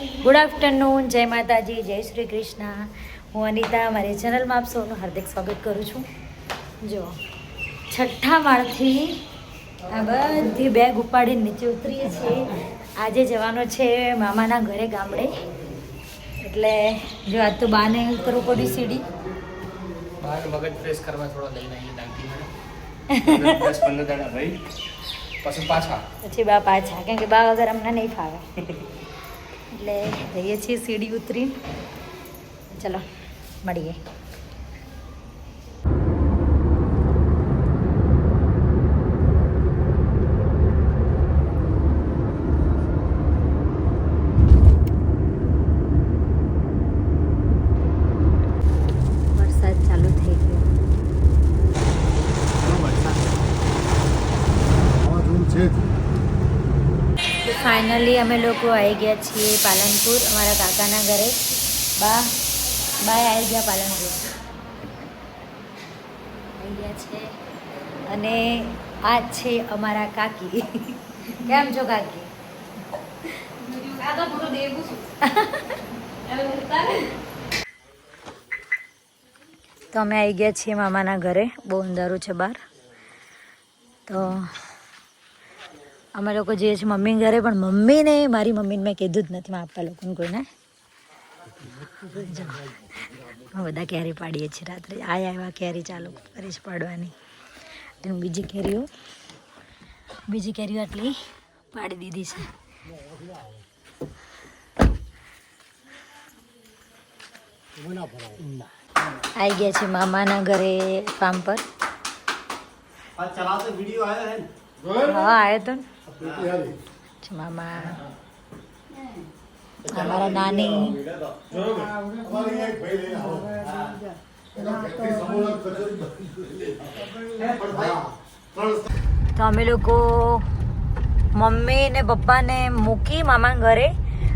Good afternoon જય માતાજી જય શ્રી કૃષ્ણ. હું અનિતા મારી ચેનલમાં આપ સૌનું હાર્દિક સ્વાગત કરું છું. જો છઠ્ઠા માળથી આ બધી બેગ ઉપાડીને નીચે ઉતરીએ છીએ. આજે જવાનો છે મામાના ઘરે ગામડે. એટલે જો આજ તો બાને કરવું પડ્યું સીડી. બહાર મગજ ફ્રેશ કરવા થોડો લઈને આવીએ ડાંગી દસ પંદર દાડા રહી. પછી પાછા. પછી બા પાછા કેમ કે બા વગર અમને નહીં ફાવે. એટલે જઈએ છીએ સીડી ઉતરી ચલો મળીએ વરસાદ ચાલુ થઈ ગયો ફાઇનલી અમે લોકો આવી ગયા છીએ પાલનપુર અમારા કાકાના ઘરે. બા બાય આવી ગયા પાલનપુર. આવી ગયા છે. અને આ છે અમારા કાકી. કેમ છો કાકી? તો અમે આવી ગયા છીએ મામાના ઘરે. બહુ અંધારું છે બહાર. તો અમે લોકો જઈએ છીએ મમ્મી ઘરે, પણ મમ્મીને, મારી મમ્મીને મેં કીધું જ નથી આપવા લોકોને કોઈને. બધા કેરી પાડીએ છીએ રાત્રે. આ આવ્યા કેરી ચાલુ કરી છે પાડવાની. અને બીજી કેરીઓ બીજી કેરીઓ આટલી પાડી દીધી છે. આવી ગયા છે મામાના ઘરે પામ પર. વીડિયો આવ્યો હે હા આયો તો મામા અમારા નાની તો અમે લોકો મમ્મી ને પપ્પાને મૂકી મામા ઘરે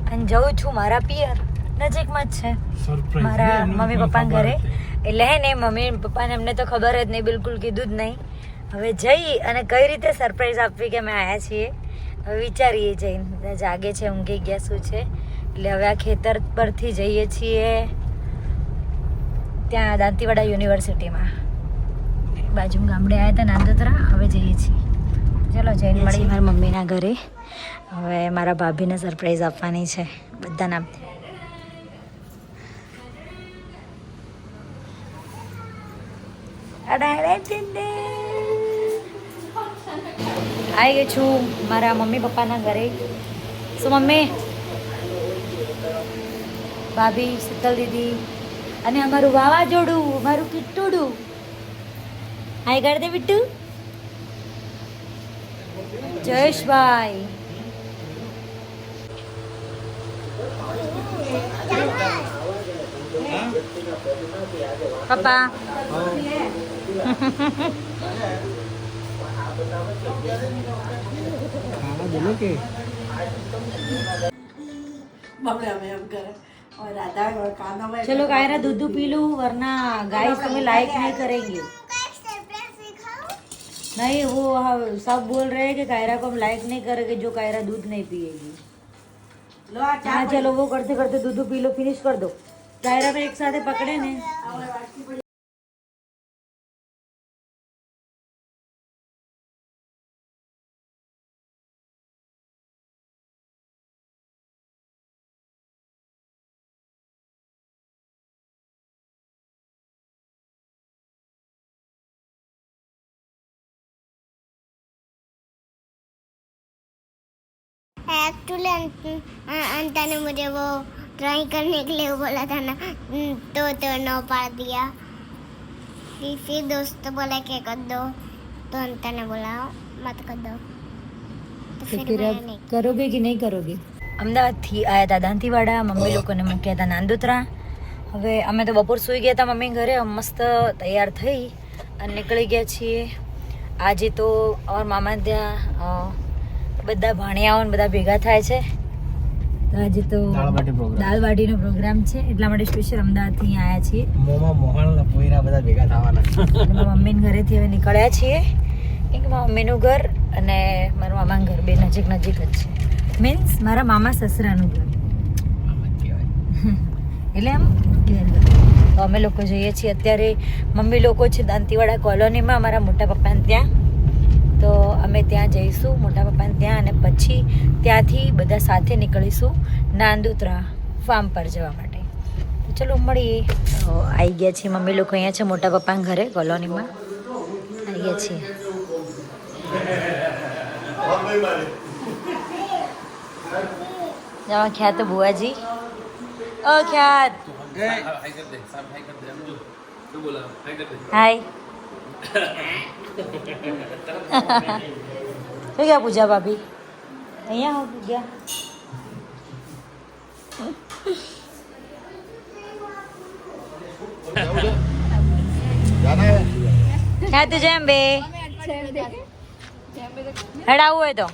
અને જઉં છું મારા પિયર નજીકમાં જ છે. મારા મમ્મી પપ્પા ઘરે. એટલે હે ને મમ્મી પપ્પાને એમને તો ખબર જ નહીં બિલકુલ કીધું જ નહીં. હવે જઈ અને કઈ રીતે સરપ્રાઈઝ આપવી કે અમે આવ્યા છીએ? હવે વિચારીએ જઈને. જાગે છે ઊંઘી ગયા શું છે? એટલે હવે આ ખેતર પરથી જઈએ છીએ. ત્યાં દાંતીવાડા યુનિવર્સિટીમાં. બાજુ ગામડે આવ્યા હતા નાંદોદરા હવે જઈએ છીએ. ચલો જઈને મળી મારા મમ્મીના ઘરે. હવે મારા ભાભીને સરપ્રાઈઝ આપવાની છે. બધા નામથી આવી ગઈ છું મારા મમ્મી પપ્પાના ઘરે. શું મમ્મી ભાભી શીતલ દીદી અને અમારું વાવાઝોડું મારું કિટ્ટુડું. હાય કર દે બિટ્ટુ જયેશભાઈ. પપ્પા. चलो गाय दूध पी लू वरना गाय तुम्हें लाइक नहीं करेंगे। नहीं वो हाँ, सब बोल रहे हैं कि कायरा को हम लाइक नहीं करेंगे जो कायरा दूध नहीं पिएगी। हाँ चलो वो करते करते दूध पी लो फिनिश कर दो। कायरा में एक साथ पकड़े ने एक्चुअली अंता ने मुझे वो ड्राइंग करने के लिए बोला था ना तो तो नो पाड़ दिया फिर फिर दोस्त बोला कि कर दो तो अंता ने बोला मत कर दो तो तो फिर फिर मैंने अब नहीं करोगे कि नहीं करोगे અમદાવાદથી આવ્યા હતા દાંતીવાડા મમ્મી લોકોને મૂક્યા હતા નાંદોત્રા હવે અમે તો બપોર સૂઈ ગયા હતા મમ્મી ઘરે મસ્ત તૈયાર થઈ અને નીકળી ગયા છીએ આજે તો અમારા મામા ત્યાં અ, બધા ભાણિયાઓ બધા ભેગા થાય છે. આજે તો. દાળ બાટીનો પ્રોગ્રામ છે. એટલા માટે સ્પેશિયલ અમદાવાદથી આવ્યા છીએ. મોમાં મોહન પોઈરા બધા ભેગા થવાના. મારા મમ્મીના ઘરેથી હવે નીકળ્યા છીએ. કેમ કે મારા મમ્મીનું ઘર અને મારા મામાનું ઘર બે નજીક નજીક જ છે. મીન્સ મારા મામા સસરાનું ઘર. એટલે આમ તો અમે લોકો જઈએ છીએ. અત્યારે મમ્મી લોકો છે દાંતીવાડા કોલોનીમાં. અમારા મોટા પપ્પાને ત્યાં. તો અમે ત્યાં જઈશું મોટા પપ્પાને ત્યાં અને પછી ત્યાંથી બધા સાથે નીકળીશું નાંદુત્રા ફાર્મ પર જવા માટે. તો ચલો મળીએ. આવી ગયા છીએ મમ્મી લોકો અહીંયા છે મોટા પપ્પાના ઘરે કોલોનીમાં. આવી ગયા છીએ જવા ખ્યાત બુઆજી ઓ ખ્યાત હાય. શું ગયા પૂજા ભાભી? અહીંયા હું ગયા ક્યાં તું જેમ બે? હેડાવું હોય તો.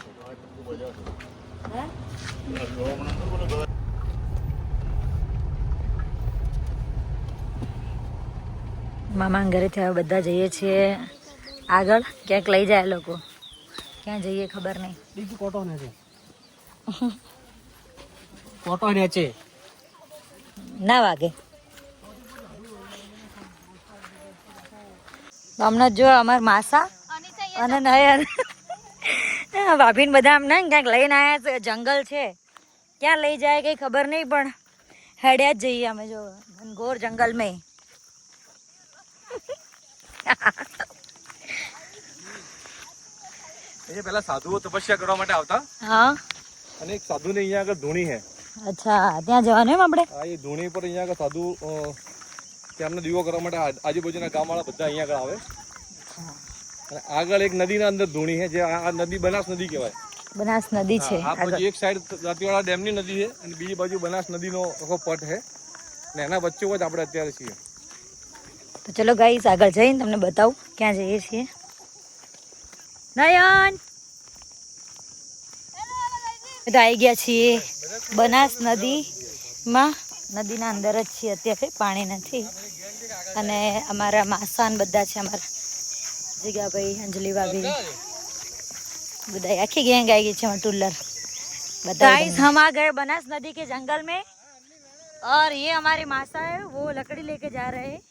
મામા ઘરે થયા બધા જઈએ છીએ. આગળ ક્યાંક લઈ જાય લોકો. ક્યાં જઈએ ખબર નહીં. બીજું કોટો ને છે. કોટો ને છે. ના વાગે. હમણાં જો અમાર માસા અને નયન. ભાભીને બધા અમને ક્યાંક લઈને આવ્યા છે જંગલ છે. ક્યાં લઈ જાય કંઈ ખબર નહીં પણ હેડ્યા જ જઈએ અમે જો ઘોર જંગલ મેં અહીંયા પહેલા સાધુઓ તપસ્યા કરવા માટે આવતા. હા. અને એક સાધુને અહીંયા આગળ ધૂણી હે. અચ્છા ત્યાં જવાનું એમ આપણે? હા એ ધૂણી પર અહીંયા આગળ સાધુ તેમનો દીવો કરવા માટે આજુબાજુના ગામવાળા બધા અહીંયા આગળ આવે. અને આગળ એક નદીના અંદર ધૂણી છે જે આ આ નદી બનાસ નદી કહેવાય. બનાસ નદી છે. આ પછી એક સાઈડ દાંતીવાડા ડેમની નદી છે અને બીજી બાજુ બનાસ નદીનો આખો પટ છે ને એના વચ્ચે જ આપણે અત્યારે છીએ. તો ચલો ગાઈસ આગળ જઈને તમને બતાવું ક્યાં જઈએ છીએ. નયન એ તો આવી ગયા છીએ બનાસ નદીમાં નદીના અંદર જ છીએ અત્યારે પાણી નથી અને અમારા માસાન બધા છે અમારા જીગાભાઈ અંજલિ ભાભી બધા આખી ગેંગ આવી ગઈ છે અમારા टुल्लर गाइस हम आ गए बनास नदी के जंगल में और ये हमारे मासा है वो लकड़ी लेके जा रहे हैं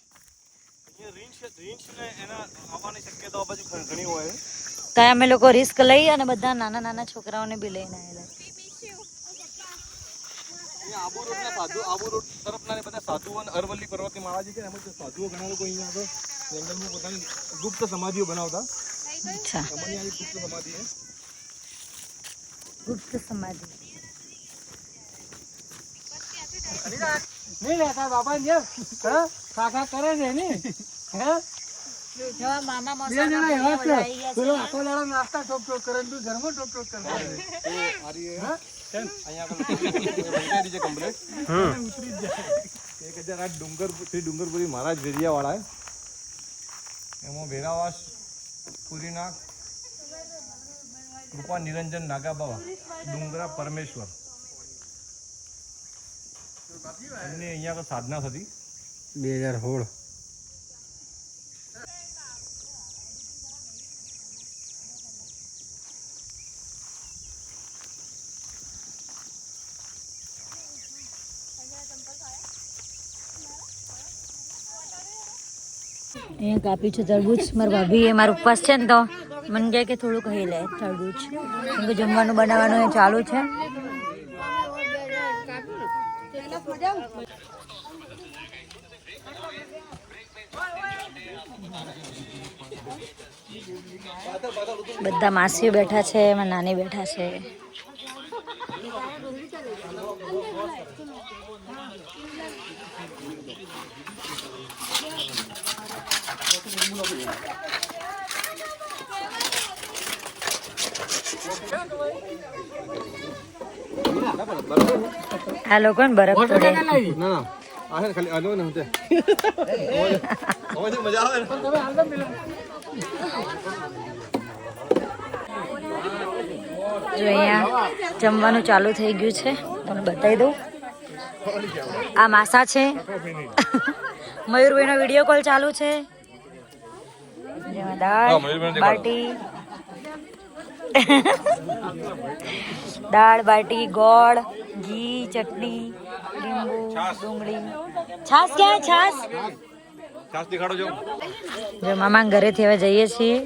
આવવાની શક્યતાઓ બાજુ ઘણી હોય તો અમે લોકો રિસ્ક લઈ અને બધા નાના નાના છોકરાઓને બી લઈને આવેલા અહીંયા આબુ રોડના સાધુ આબુ રોડ તરફના ને બધા સાધુઓ અને અરવલ્લી પર્વતની માળાજી છે એમાં જે સાધુઓ ઘણા લોકો અહીંયા આગળ જંગલમાં પોતાની ગુપ્ત સમાધિઓ બનાવતા અચ્છા અમારી આ એક ગુપ્ત સમાધિ છે ગુપ્ત સમાધિ નહીં લેતા બાપા ને હા કાકા કરે છે ને હે મામા બે જણા એવા છે. પેલો આખો દાડો નાસ્તા ટોક ટોક કરે તું ઘરમાં ટોક ટોક કરે. અહીંયા આગળ બંકાઈ દીજે complete. એક હજાર આઠ ડુંગર શ્રી ડુંગરપુરી મહારાજ વેરિયાવાળા એમાં વેરાવાસ પુરીના કૃપા નિરંજન નાગાબાવા ડુંગરા પરમેશ્વર. એમની અહીંયા સાધના થતી. બે હજાર સોળ. અહીંયા કાપી છે, તરબૂચ. મારા ભાભી એ મારો ઉપવાસ છે ને તો મને કહે કે થોડું કહી લે તરબૂચ. કેમ કે જમવાનું બનાવવાનું એ ચાલુ છે. બધા માસીઓ બેઠા છે, એમાં નાની બેઠા છે. આ લોકો ને બરફ તોડે ના ના આ ખાલી આલો ને હતે હવે મજા આવે ને. જો અહીંયા જમવાનું ચાલુ થઈ ગયું છે. તમને બતાવી દઉં. આ માસા છે. મયુરભાઈનો વીડિયો કોલ ચાલુ છે. પાર્ટી દાળ બાટી દાળ બાટી ગોળ ઘી ચટણી લીંબુ ડુંગળી છાસ ક્યાં છાસ છાસ દેખાડો જો જો મામા ઘરેથી હવે જઈએ છીએ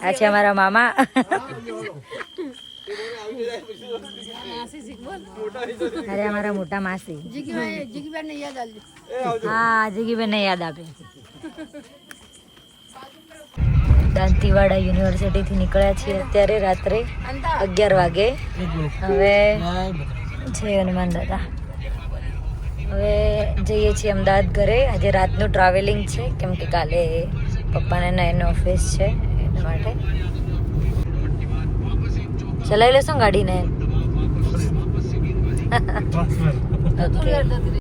આ છે અમારા મામા અરે અમારા મોટા માસી હા જીગીબેન ને યાદ આપે દાંતીવાડા યુનિવર્સિટી થી નીકળ્યા છીએ અત્યારે રાત્રે અગિયાર વાગે. હવે છે હનુમાન દાદા. હવે જઈએ છીએ અમદાવાદ ઘરે. આજે રાતનું ટ્રાવેલિંગ છે કેમ કે કાલે પપ્પાને નયન ઓફિસ છે એના માટે. ચલાવી લેશો ગાડીને? ઓકે